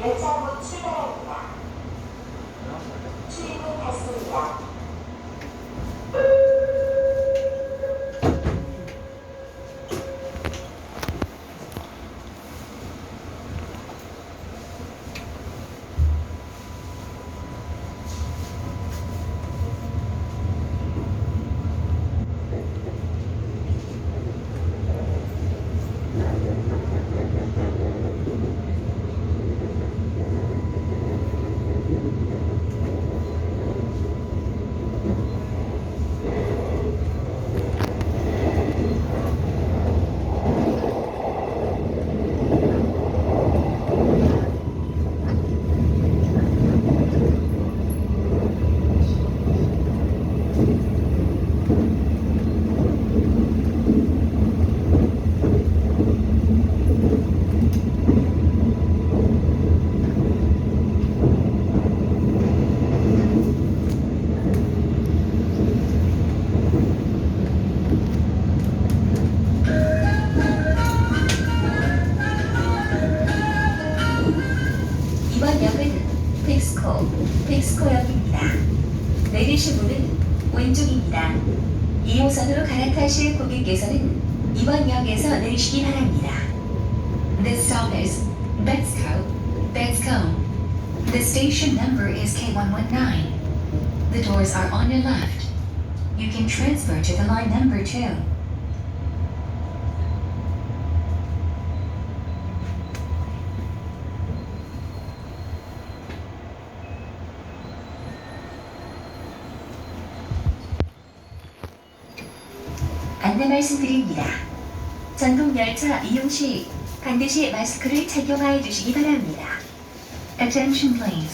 열차 곧 출발합니다. 출입문 닫습니다. 역은 픽스코, 픽스코역입니다. 내리실 문은 왼쪽입니다. 2호선으로 갈아타실 고객께서는 이번 역에서 내리시기 바랍니다. This stop is Bexco, Bexco. The station number is K119. The doors are on your left. You can transfer to the line number 2. 안내 말씀드립니다. 전동 열차 이용 시 반드시 마스크를 착용하여 주시기 바랍니다. Attention please.